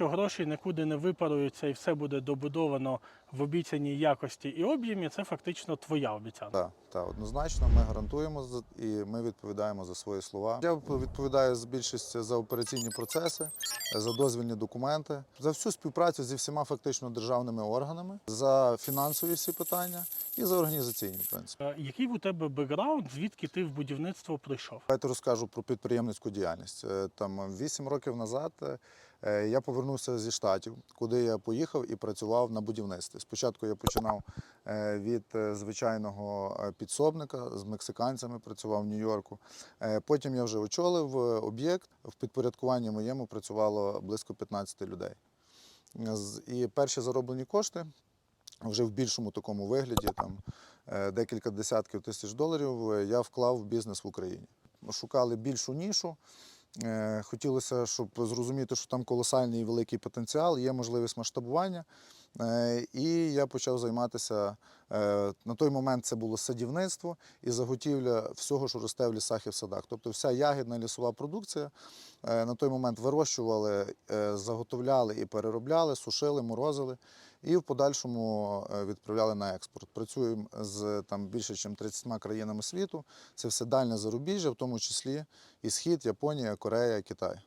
Що гроші нікуди не випаруються і все буде добудовано в обіцяній якості і об'ємі, це фактично твоя обіцянка. Так, так, однозначно, ми гарантуємо і ми відповідаємо за свої слова. Я відповідаю з більшості за операційні процеси, за дозвільні документи, за всю співпрацю зі всіма фактично державними органами, за фінансові всі питання і за організаційні в принципі. Е, Який у тебе бекграунд, звідки ти в будівництво прийшов? Давайте розкажу про підприємницьку діяльність. Е, Там вісім років назад е, я повернувся зі штатів, куди я поїхав і працював на будівництві. Спочатку я починав е, від е, звичайного е, підсобника з мексиканцями, працював в Нью-Йорку. Е, Потім я вже очолив е, об'єкт. В підпорядкуванні моєму працювало близько 15 людей. І перші зароблені кошти вже в більшому такому вигляді, там е, декілька десятків тисяч доларів, е, я вклав в бізнес в Україні. Шукали більшу нішу. Е, Хотілося, щоб зрозуміти, що там колосальний і великий потенціал, є можливість масштабування. Е, І я почав займатися е, на той момент це було садівництво і заготівля всього, що росте в лісах і в садах. Тобто вся ягідна лісова продукція е, на той момент вирощували, заготовляли і переробляли, сушили, морозили і в подальшому відправляли на експорт. Працюємо з там більше ніж 30 країнами світу. Це все дальне зарубіжжя, в тому числі і Схід, Японія, Корея, Китай.